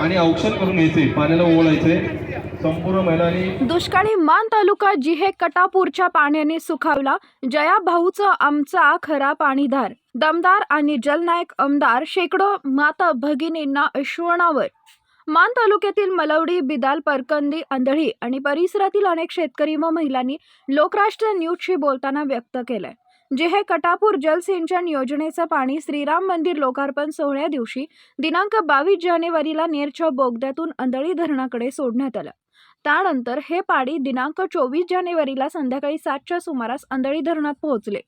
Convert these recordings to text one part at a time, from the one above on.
आणि औक्षण करून घ्यायचे पाण्याला ओळायचे संपूर्ण महिलांनी दुष्काळी मान तालुका जिहे कटापूरच्या पाण्याने सुखावला. जया भाऊचं आमचा खरा पाणीधार. दमदार आणि जलनायक आमदार शेकडो माता भगिनींना अश्वणावर मान तालुक्यातील मलवडी बिदाल परकंदी आंधळी आणि परिसरातील अनेक शेतकरी व महिलांनी लोकराष्ट्र न्यूजशी बोलताना व्यक्त केलंय. जे हे कटापूर जलसिंचन योजनेचं पाणी श्रीराम मंदिर लोकार्पण सोहळ्या दिवशी दिनांक बावीस जानेवारीला नेरच्या बोगद्यातून अंधळी धरणाकडे सोडण्यात आलं. त्यानंतर हे पाणी दिनांक चोवीस जानेवारीला संध्याकाळी सातच्या सुमारास अंधळी धरणात पोहोचले.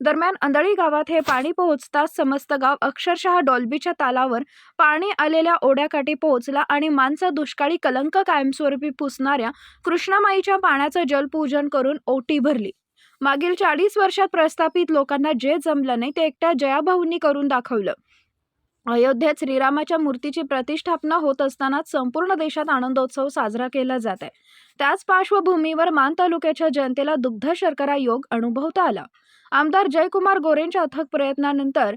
दरम्यान अंधळी गावात हे पाणी पोहोचताच समस्त गाव अक्षरशः डॉल्बीच्या तालावर पाणी आलेल्या ओढ्याकाठी पोहोचला आणि माणसं दुष्काळी कलंक कायमस्वरूपी पुसणाऱ्या कृष्णामाईच्या पाण्याचं जलपूजन करून ओटी भरली. मागील चाळीस वर्षात प्रस्थापित लोकांना जे जमलं नाही ते एकट्या जयाभाऊंनी करून दाखवलं. अयोध्येत श्रीरामाच्या मूर्तीची प्रतिष्ठापना होत असतानाच संपूर्ण देशात आनंदोत्सव साजरा केला जात आहे. त्याच पार्श्वभूमीवर मान तालुक्याच्या जनतेला दुग्ध शर्करा योग अनुभवता आला. आमदार जयकुमार गोरेंच्या अथक प्रयत्नानंतर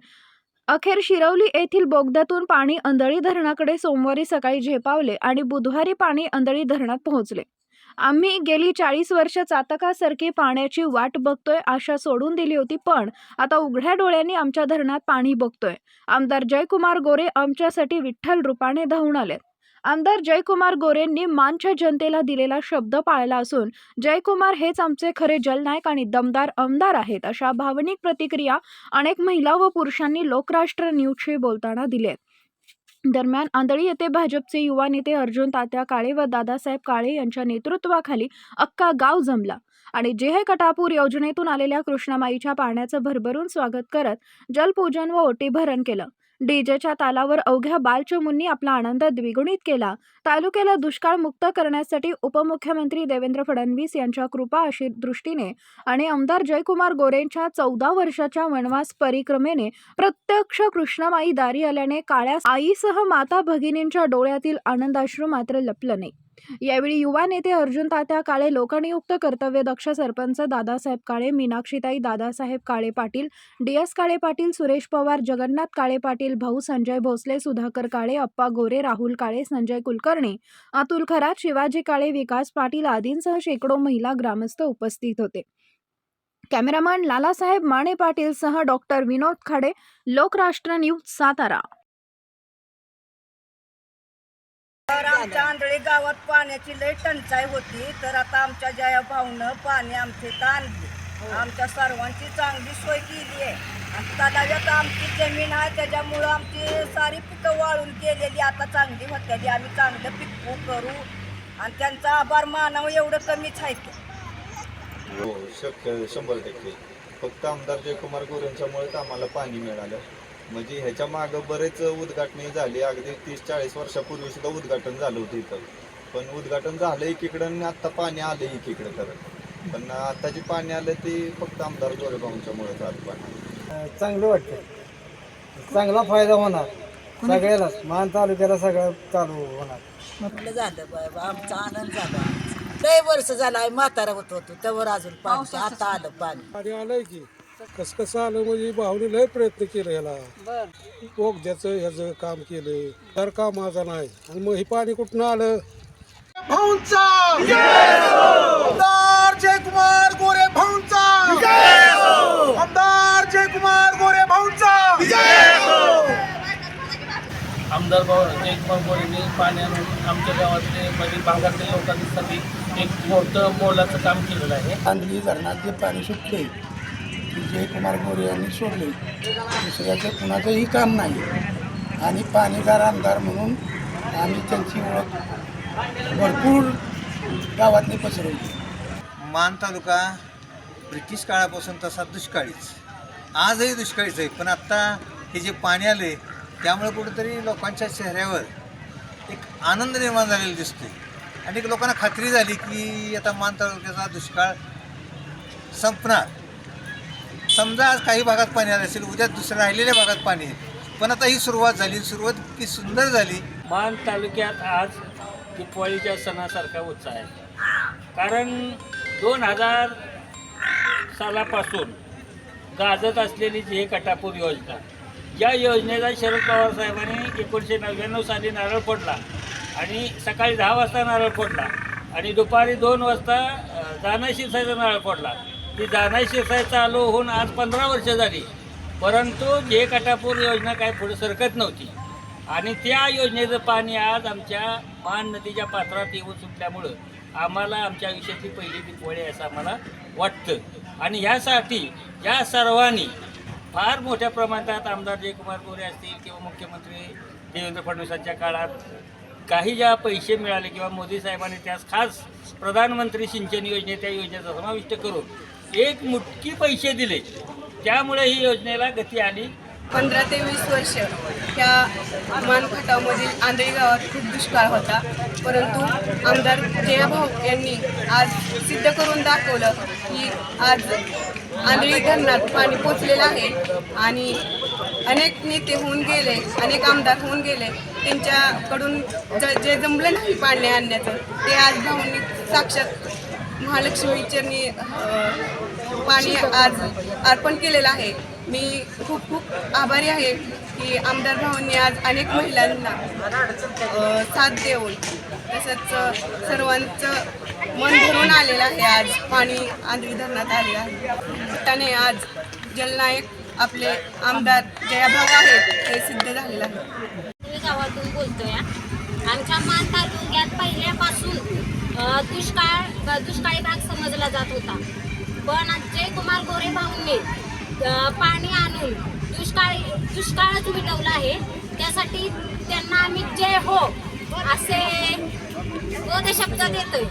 अखेर शिरवली येथील बोगद्यातून पाणी अंधळी धरणाकडे सोमवारी सकाळी झेपावले आणि बुधवारी पाणी अंधळी धरणात पोहोचले. आम्ही गेली चाळीस वर्ष चातकासारखी पाण्याची वाट बघतोय आशा सोडून दिली होती पण आता उघड्या डोळ्यांनी आमच्या धरणात पाणी बघतोय. आमदार जयकुमार गोरे आमच्यासाठी विठ्ठल रूपाने धावून आले आमदार जयकुमार गोरेंनी मानच्या जनतेला दिलेला शब्द पाळला असून जयकुमार हेच आमचे खरे जलनायक आणि दमदार आमदार आहेत अशा भावनिक प्रतिक्रिया अनेक महिला व पुरुषांनी लोकराष्ट्र न्यूजशी बोलताना दिले दरम्यान आंधळी येथे भाजपचे युवा नेते अर्जुन तात्या काळे व दादासाहेब काळे यांच्या नेतृत्वाखाली अक्का गाव जमला. आणि जेहे कटापूर योजनेतून आलेल्या कृष्णामाईच्या पाण्याचं भरभरून स्वागत करत जलपूजन व ओटीभरण केलं. डीजेच्या तालावर अवघ्या बालचमुंनी आपला आनंद द्विगुणित केला. तालुक्याला दुष्काळ मुक्त करण्यासाठी उपमुख्यमंत्री देवेंद्र फडणवीस यांच्या कृपा अशी दृष्टीने आणि आमदार जयकुमार गोरेंच्या चौदा वर्षाच्या वनवास परिक्रमेने प्रत्यक्ष कृष्णमाई दारी आल्याने काळ्या आईसह माता भगिनींच्या डोळ्यातील आनंदाश्रू मात्र लपलं नाही. यावेळी युवा नेते अर्जुन तात्या काळे लोकनियुक्त कर्तव्यदक्ष सरपंच दादासाहेब काळे मीनाक्षीताई दादासाहेब काळे पाटील डी एस काळे पाटील सुरेश पवार जगन्नाथ काळे पाटील भाऊ संजय भोसले सुधाकर काळे अप्पा गोरे राहुल काळे संजय कुलकर्णी अतुल खरात शिवाजी काळे विकास पाटील आदींसह शेकडो महिला ग्रामस्थ उपस्थित होते. कॅमेरामन लालासाहेब माने पाटील सह डॉक्टर विनोद खाडे लोकराष्ट्र न्यूज सातारा. तर आमच्या आंधळी गावात पाण्याची लय टंचाई होती. तर आता आमच्या जया भाऊनं पाणी आमचे इथं आणले. आमच्या सर्वांची चांगली सोय केली आहे. आणि तलाव्यात आमची जमीन आहे त्याच्यामुळं आमची सारी पिकं वाळून गेलेली आता चांगली होत्याली आम्ही चांगलं पिकू करू. आणि त्यांचा आभार मानावं एवढं कमीच आहे की. हो शक्य शंभर टक्के. फक्त आमदार जयकुमार गोरेंच्यामुळेच आम्हाला पाणी मिळालं. म्हणजे ह्याच्या मागं बरेच उद्घाटने झाली. अगदी तीस चाळीस वर्षापूर्वी सुद्धा उद्घाटन झालं होतं इथं. पण उद्घाटन झालं एकीकडं आणि आत्ता पाणी आलं एकीकडे खरं. पण आत्ताची पाणी आलं ते फक्त आमदार गोरेभाऊंच्यामुळेच आलं पाणी. चांगलं वाटतं चांगला फायदा होणार. सगळ्यालाच मान तालुक्याला सगळं चालू होणार. आपलं झालं बाबा आमचा आनंद झाला. लय वर्ष झालं म्हातारा होत होतो. त्यावर अजून पाणी आता आलं पाणी पाणी. आलंय की. कसं कसं आलं म्हणजे भाऊने लय प्रयत्न केले याला. बोगद्याचं ह्याचं काम केलं. तर का माझा नाही. आणि मग हे पाणी कुठनं आलं? आमदार जयकुमार गोरे भाऊंचा! आमदार जयकुमार गोरे भाऊंचा! आमदार भाऊ जयकुमार गोरेंनी पाणी आणून आमच्या गावातले म्हणजे भागातल्या लोकांसाठी एक मोठं मोलाचं काम केलेलं आहे. आंधळी धरणात जे पाणी सुटले. विजयकुमार गोरे यांनी सोडले. दुसऱ्याचं कुणाचंही काम नाही. आणि पाणीदार आमदार म्हणून आम्ही त्यांची ओळख भरपूर गावातली पसरवली. मान तालुका ब्रिटिश काळापासून तसा दुष्काळीच. आजही दुष्काळीच आहे पण आत्ता हे जे पाणी आले त्यामुळे कुठेतरी लोकांच्या चेहऱ्यावर एक आनंद निर्माण झालेला दिसतोय. आणि एक लोकांना खात्री झाली की आता मान तालुक्याचा दुष्काळ संपणार. समजा आज काही भागात पाणी आलं असेल उद्या दुसऱ्या राहिलेल्या भागात पाणी आहे. पण आता ही सुरुवात झाली सुरुवात इतकी सुंदर झाली. मान तालुक्यात आज दिपवाळीच्या सणासारखा उत्साह आहे. कारण दोन हजार सालापासून गाजत असलेली जी हे कटापूर योजना या योजनेचा शरद पवार साहेबांनी एकोणीसशे नव्याण्णव साली नारळ फोडला आणि सकाळी दहा वाजता नारळ फोडला आणि दुपारी दोन वाजता दानाशी साहेब नारळ फोडला. ती दानाई शिरसाई चालू होऊन आज पंधरा वर्ष झाली. परंतु जे कटापूर योजना काय पुढे सरकत नव्हती. आणि त्या योजनेचं पाणी आज आमच्या मान नदीच्या पात्रात येऊन सुटल्यामुळं आम्हाला आमच्या आयुष्यातली पहिली दीपावली आहे असं आम्हाला वाटतं. आणि ह्यासाठी या सर्वांनी फार मोठ्या प्रमाणात आमदार जयकुमार गोरे असतील किंवा मुख्यमंत्री देवेंद्र फडणवीसांच्या काळात काही ज्या पैसे मिळाले किंवा मोदी साहेबांनी त्यास खास प्रधानमंत्री सिंचन योजने त्या योजनेचा समाविष्ट करून एक मुटकी पैसे दिले. त्यामुळे ही योजनेला गती आली. पंधरा ते वीस वर्ष ह्या मानखटामधील आंधळी गावात खूप दुष्काळ होता. परंतु आमदार जयाभाऊ यांनी आज सिद्ध करून दाखवलं की आज आंधळी धरणात पाणी पोचलेलं आहे आणि अनेक नेते होऊन गेले अनेक आमदार होऊन गेले. त्यांच्याकडून ज जे जमलं नाही पाणी आणण्याचं ते आज भाऊंनी साक्षात महालक्ष्मी चरणी पाणी आज अर्पण केलेलं आहे. मी खूप खूप आभारी आहे की आमदार भावांनी आज अनेक महिलांना साथ देऊन तसंच सर्वांचं मन भरून आलेलं आहे. आज पाणी आंधळी धरणात आलेलं आहे. त्याने आज जलनायक आपले आमदार जयाभाऊ आहेत हे सिद्ध झालेलं आहे. गावातून बोलतोय. आमच्या मान तालुक्यात पहिल्यापासून दुष्काळ दुष्काळी भाग समजला जात होता. पण जयकुमार गोरे भाऊंनी पाणी आणून दुष्काळ दुष्काळच मिटवला आहे. त्यासाठी त्यांना आम्ही जय हो असे शब्द देतोय.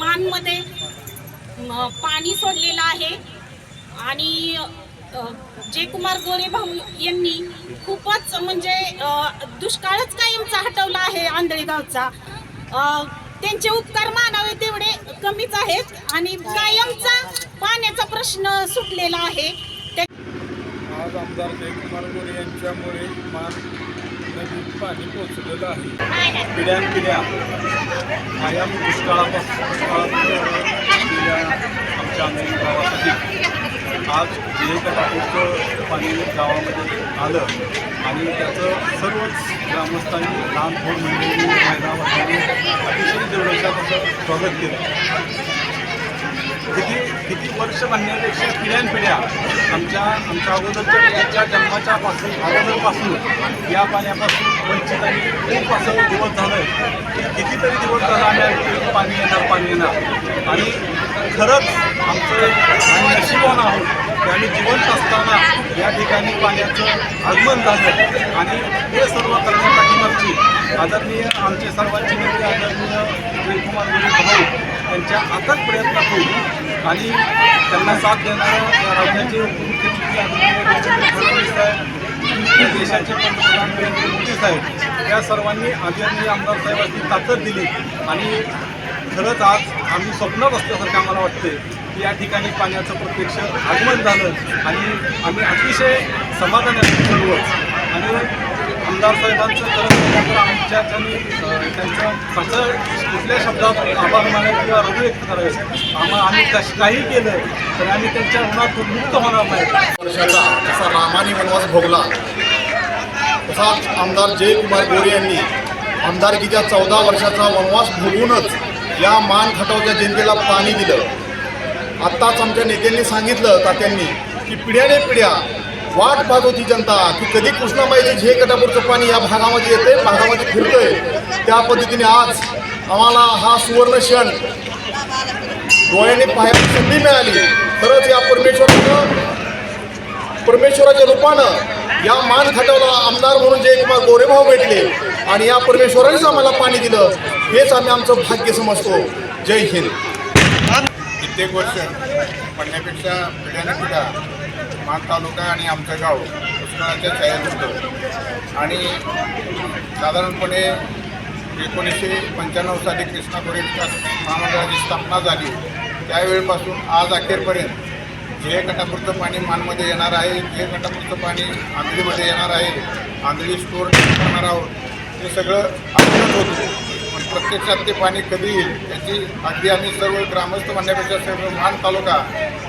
मानमध्ये पाणी सोडलेलं आहे. आणि अ, जयकुमार गोरे भाऊ यांनी खूपच म्हणजे दुष्काळच कायमचा हटवला आहे आंधळी गावचा त्यांचे उपकार मानावे तेवढे कमीच आहेत. आणि कायमचा पाण्याचा प्रश्न सुटलेला आहे. त्या आज आमदार जयकुमार गोरे यांच्यामुळे मान नदीत पाणी पोचलेलं आहे. पिढ्यानपिढ्या कायम दुष्काळापासून आमच्या गावासाठी आज जे पाणी गावामध्ये आलं आणि त्याचं सर्वच ग्रामस्थांनी लहान थोड मंडळी महिला अतिशय अतिशय जवळच्यापासून स्वागत केलं. किती किती वर्ष म्हणण्यापेक्षा पिढ्यानपिढ्या आमच्या आमच्या अगोदरच्या पिढ्याच्या जन्माच्या पासून अगोदरपासून या पाण्यापासून वंचित आणि खूप असं दिवस झालं आहे कितीतरी दिवस झाला आम्ही ऐकतोय पाणी येणार पाणी येणार. आणि खरंच आमचं आम्ही नशिबान आहोत. की जिवंत असताना या ठिकाणी पाण्याचं आगमन झालं. आणि हे सर्व करण्यासाठी मागची आदरणीय आमचे सर्वांचे नेते आदरणीय जयकुमार गुरु भाऊ यांच्या अथक प्रयत्नातून आणि त्यांना साथ देणाऱ्या राज्याचे मुख्यमंत्री आदरणीय फडणवीस साहेब देशाचे पंतप्रधान नरेंद्र मोदी साहेब या सर्वांनी आदरणीय आमदार साहेबांनी ताकद दिली. आणि खरंच आज आम्ही स्वप्नात असल्यासारखं आम्हाला वाटते या ठिकाणी पाण्याचं प्रत्यक्ष आगमन झालं आणि आम्ही अतिशय समाधानी सर्व आणि आमदार साहेबांचं तर आमच्या त्यांचं कसं कुठल्या शब्दात आभार मानायचं किंवा रजू व्यक्त करायचं आम्ही कश काही केलं तर आम्ही त्यांच्या मनात मुक्त होणार नाही वर्षाचा असा रामाने वनवास भोगला. तसाच आमदार जयकुमार गोरे यांनी आमदारकीच्या चौदा वर्षाचा वनवास भोगूनच या मान खटावच्या जनतेला पाणी दिलं. आत्ताच आमच्या नेत्यांनी सांगितलं तात्यांनी की पिढ्याने पिढ्या वाट पाहत होती जनता की कधी कृष्णाबाईचे झे कटापूरचं पाणी या भागामध्ये येते भागामध्ये फिरतंय. त्या पद्धतीने आज आम्हाला हा सुवर्ण क्षण डोळ्याने पाहायला संधी मिळाली. खरंच या परमेश्वराचं परमेश्वराच्या रूपानं या मान खटवला आमदार म्हणून जे किंवा गोरेभाव भेटले आणि या परमेश्वरानेच आम्हाला पाणी दिलं. हेच आम्ही आमचं भाग्य समजतो. जय हिंद. प्रत्येक वर्ष पडण्यापेक्षा पिढ्याने पिढ्या मान तालुका आणि आमचं गाव दुष्काळाच्या छायात होतं. आणि साधारणपणे एकोणीसशे पंच्याण्णव साली कृष्णा गोरे विकास महामंडळाची स्थापना झाली. त्यावेळेपासून आज अखेरपर्यंत जे कटापूरचं पाणी मानमध्ये येणार आहे जे कटापूरचं पाणी आंधळीमध्ये येणार आहे आंधळी स्टोअर करणार आहोत हे सगळं आपणच होतं. प्रत्यक्षात ते पाणी कधी येईल याची अगदी आम्ही सर्व ग्रामस्थ म्हणण्यापेक्षा सर्व महान तालुका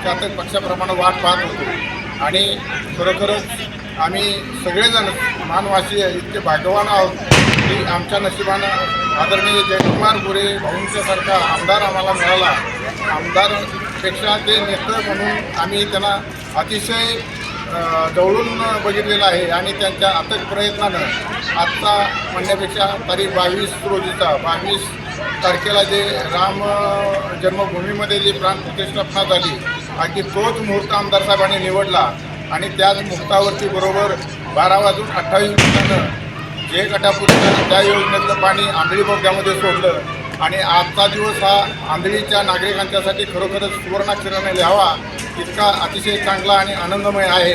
त्यातच पक्षाप्रमाणे वाट पाहत होतो. आणि खरोखरच आम्ही सगळेजण मानवासी इतके भाग्यवान आहोत की आमच्या नशिबानं आदरणीय जयकुमार गोरे भाऊंच्यासारखा आमदार आम्हाला मिळाला. आमदारपेक्षा ते नेतं म्हणून आम्ही त्यांना अतिशय जवळून बघितलेलं आहे आणि त्यांच्या अथक प्रयत्नानं आत्ता म्हणण्यापेक्षा तारीख बावीस रोजीचा बावीस तारखेला जे राम जन्मभूमीमध्ये जी प्राणप्रतिष्ठापना झाली अगदी तोच मुहूर्त आमदार साहेबांनी निवडला आणि त्याच मुहूर्तावरती बरोबर बारा वाजून अठ्ठावीस मिनिटानं जे गटापूर्वी त्या योजनेतलं पाणी आंधळी बोगद्यामध्ये सोडलं आणि आजचा दिवस हा आंधळीच्या नागरिकांच्यासाठी खरोखरच सुवर्णाक्षराने लिहावा इतका अतिशय चांगला आणि आनंदमय आहे.